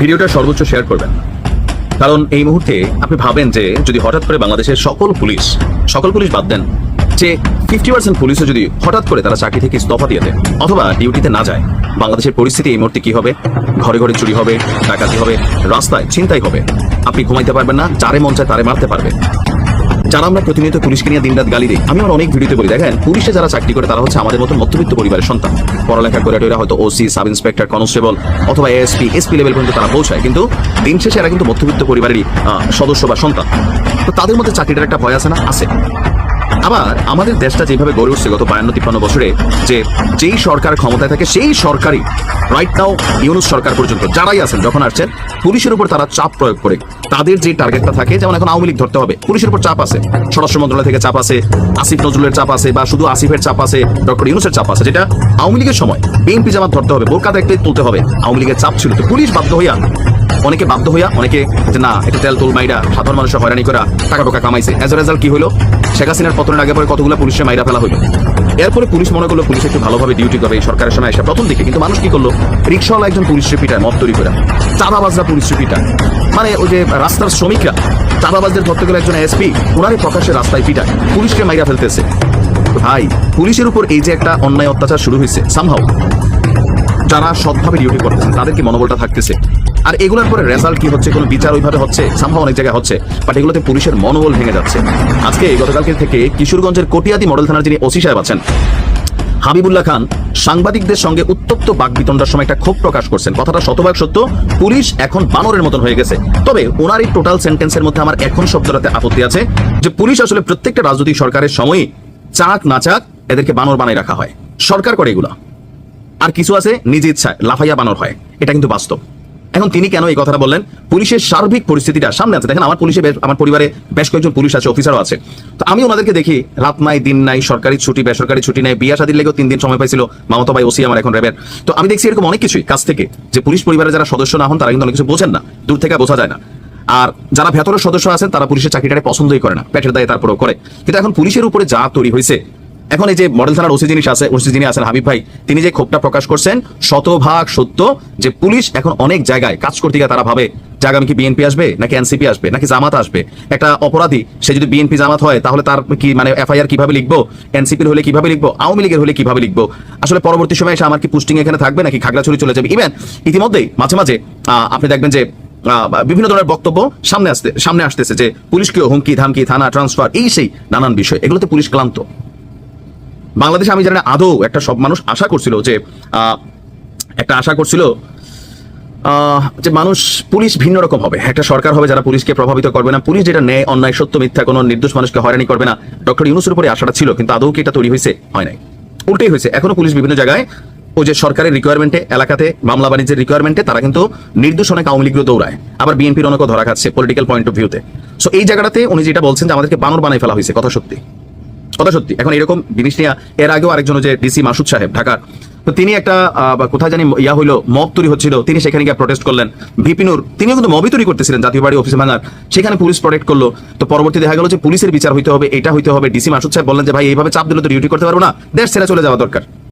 ভিডিওটা সর্বোচ্চ শেয়ার করবেন। কারণ এই মুহূর্তে আপনি ভাবেন যে যদি হঠাৎ করে বাংলাদেশের সকল পুলিশ সকল পুলিশ বাদ দেন, যে ফিফটি পার্সেন্ট পুলিশও যদি হঠাৎ করে তারা চাকরি থেকে ইস্তফা দিয়ে দেয়, অথবা ডিউটিতে না যায়, বাংলাদেশের পরিস্থিতি এই মুহূর্তে কি হবে? ঘরে ঘরে চুরি হবে, ডাকাতি হবে, রাস্তায় চিন্তাই হবে। আপনি ঘুমাইতে পারবেন না, যারে মন চায় তারে মারতে পারবে। যারা আমরা প্রতিনিয়ত পুলিশকে নিয়ে দিনরাত গালি দিই, আমি আমার অনেক ভিডিওতে বলি, দেখেন, পুলিশে যারা চাকরি করে, তারা হচ্ছে আমাদের মতো মধ্যবিত্ত পরিবারের সন্তান। পড়ালেখা করে টেরা হয়তো ওসি সাব ইন্সপেক্টর কনস্টেবল অথবা এএসপি এসপি লেভেল পর্যন্ত তারা পৌঁছায়, কিন্তু দিন শেষে এরা কিন্তু মধ্যবিত্ত পরিবারেরই সদস্য বা সন্তান। তো তাদের মধ্যে চাকরিটার একটা ভয় আছে না? আছে। আবার আমাদের দেশটা যেভাবে গড়ে উঠছে গত বায়ান্ন তিপ্পান্ন বছরে, যে যেই সরকার ক্ষমতায় থাকে, সেই সরকারই রাইট নাও ইউনুস সরকার পর্যন্ত যারাই আছেন, যখন আসছেন, পুলিশের উপর তারা চাপ প্রয়োগ করে। তাদের যে টার্গেটটা থাকে, যেমন এখন আওয়ামী লীগ ধরতে হবে, পুলিশের উপর চাপ আছে। স্বরাষ্ট্র মন্ত্রণালয় থেকে চাপ আছে, আসিফ নজরুলের চাপ আছে, বা শুধু আসিফের চাপ আছে, ডক্টর ইউনুসের চাপ আছে, যেটা আওয়ামী লীগের সময়। বিএনপি জামাত ধরতে হবে বোরকা দেখতে তুলতে হবে। আওয়ামী লীগের চাপ ছিল, তো পুলিশ বাধ্য হইয়া অনেকে বাধ্য হইয়া অনেকে যে, না এটা তেল তুল মাইরা, সাধারণ মানুষের হয়রানি করা টাকা টাকা কামাইছে। এজ এ রেজাল্ট কি হলো শেখ হাসিনার পতনের আগে পরে কতগুলো পুলিশের মাইরা ফেলা হলো এরপরে পুলিশ মনে করল, পুলিশ একটু ভালোভাবে ডিউটি করবে এই সরকারের সময় এসে প্রথম দিকে। কিন্তু মানুষ কি করল? রিক্সাওয়ালা একজন পুলিশ পিটায় মত তৈরি করে চাঁদাবাজরা পুলিশ পিটায় মানে ওই যে রাস্তার শ্রমিকরা, চাঁদাবাজদের ধরতে গেলে একজন এসপি ওনারই প্রকাশ্যে রাস্তায় পিটায়, পুলিশকে মাইরা ফেলতেছে। ভাই, পুলিশের উপর এই যে একটা অন্যায় অত্যাচার শুরু হয়েছে সামহাও যারা সৎভাবে ডিউটি করতেছেন, তাদের কি মনোবলটা থাকতেছে? আর এগুলোর পরে রেজাল্ট কি হচ্ছে, কোনো বিচার ওইভাবে হচ্ছে? সম্ভব অনেক জায়গায় হচ্ছে বাট এগুলোতে পুলিশের মনোবল ভেঙে যাচ্ছে। আজকে গতকালকে থেকে কিশোরগঞ্জের কটিয়াদি মডেল থানার যিনি ওসি সাহেব আছেন, হাবিবুল্লাহ খান, সাংবাদিকদের সঙ্গে উত্তপ্ত বাকবিতণ্ডার সময় একটা ক্ষোভ প্রকাশ করছেন। কথাটা শতভাগ সত্য, পুলিশ এখন বানরের মতন হয়ে গেছে। তবে ওনার এই টোটাল সেন্টেন্সের মধ্যে আমার এখন শব্দটাতে আপত্তি আছে, যে পুলিশ আসলে প্রত্যেকটা রাজনৈতিক সরকারের সময়ই চাক না চাক এদেরকে বানর বানায় রাখা হয়। সরকার করে এগুলা। আর কিছু আছে নিজ ইচ্ছায়, লাফাইয়া বানর হয়। এটা কিন্তু বাস্তব। এখন তিনি কেন এই কথাটা বললেন? পুলিশের সার্বিক পরিস্থিতিটা সামনে আছে। দেখেন, আমার পুলিশে আমার পরিবারে বেশ কয়েকজন পুলিশ আছে, অফিসারও আছে। তো আমি ওনাদেরকে দেখি, রাত নাই, দিন নাই, সরকারি ছুটি, বেসরকারি ছুটি নেই, বিয়া শাদির লেগেও তিন দিন সময় পাইছিল। মামতো ভাই ওসি আমার এখন রেবের তো আমি দেখছি এরকম অনেক কিছুই কাছ থেকে, যে পুলিশ পরিবারের যারা সদস্য না হন, তারা কিন্তু অনেক কিছু বোঝেন না। দূর থেকে বোঝা যায় না। আর যারা ভেতরের সদস্য আছেন, তারা পুলিশের চাকরিটারে পছন্দই করে না। পেটের দায়ে তারপরেও করে। কিন্তু এখন পুলিশের উপরে যা তৈরি হয়েছে এখন এই যে মডেল থানার ওসি জিনিস আছে ওসি যিনি আছেন হাবিব ভাই, তিনি যে ক্ষোভটা প্রকাশ করছেন, শতভাগ সত্য যে পুলিশ এখন অনেক জায়গায় কাজ করতে গিয়ে তারা ভাবে যে আগামী কি বিএনপি আসবে, নাকি এনসিপি আসবে, নাকি জামাত আসবে। একটা অপরাধী, সে যদি বিএনপি জামাত হয়, তাহলে তার কি মানে এফআইআর কীভাবে লিখব? এনসিপির হলে কীভাবে লিখব? আওয়ামী লীগের হলে কীভাবে লিখব? আসলে পরবর্তী সময় এসে আমার কি পুস্টিং এখানে থাকবে, নাকি খাগড়াছড়ি চলে যাবে? ইভেন ইতিমধ্যেই মাঝে মাঝে আপনি দেখবেন যে বিভিন্ন ধরনের বক্তব্য সামনে আসতে সামনে আসতেছে যে পুলিশকেও হুমকি, ধামকি, থানা ট্রান্সফার এই সেই নানান বিষয়। এগুলোতে পুলিশ ক্লান্ত। বাংলাদেশে আমি জানি আদৌ একটা সব মানুষ আশা করছিল যে একটা আশা করছিল যে মানুষ পুলিশ ভিন্ন রকম হবে। একটা সরকার হবে যারা পুলিশকে প্রভাবিত করবে না। পুলিশ যেটা ন্যায় অন্যায়, সত্য, মিথ্যা, কোনো নির্দোষ মানুষকে হয়রানি করবে না। ডক্টর ইউনুসের উপরে আশাটা ছিল, কিন্তু আদৌ কি এটা তৈরি হয়েছে? হয় নাই। উল্টেই হয়েছে। এখনও পুলিশ বিভিন্ন জায়গায় ও যে সরকারের রিকোয়ারমেন্টে এলাকাতে, মামলা বাণিজ্যের রিকোয়ারমেন্টে তারা কিন্তু নির্দোষ অনেক আওয়ামী লীগও দৌড়ায়। আবার বিএনপির অনেকও ধরা খাচ্ছে পলিটিক্যাল পয়েন্ট অফ ভিউতে সো এই জায়গাটাতে উনি যেটা বলছেন যে, আমাদেরকে বানর বানাই ফেলা হয়েছে, কথা সত্যি। কথা সত্যি। এখন এরকম জিনিস নিয়ে এর আগেও আরেকজন যে ডিসি মাসুদ সাহেব ঢাকার তো তিনি একটা কোথায় জানি ইয়া হইল, মব তৈরি হচ্ছিল। তিনি সেখানে গিয়ে প্রটেস্ট করলেন। ভিপিনুর তিনিও কিন্তু মবই তৈরি করতেছিলেন, জাতীয় বাড়ি অফিসে ভাঙার। সেখানে পুলিশ প্রটেক্ট করল। তো পরবর্তী দেখা গেল যে পুলিশের বিচার হইতে হবে, এটা হইতে হবে। ডিসি মাসুদ সাহেব বললেন যে, ভাই, এইভাবে চাপ দিলে তো ডিউটি করতে পারব না। দেশ ছেড়ে চলে যাওয়া দরকার।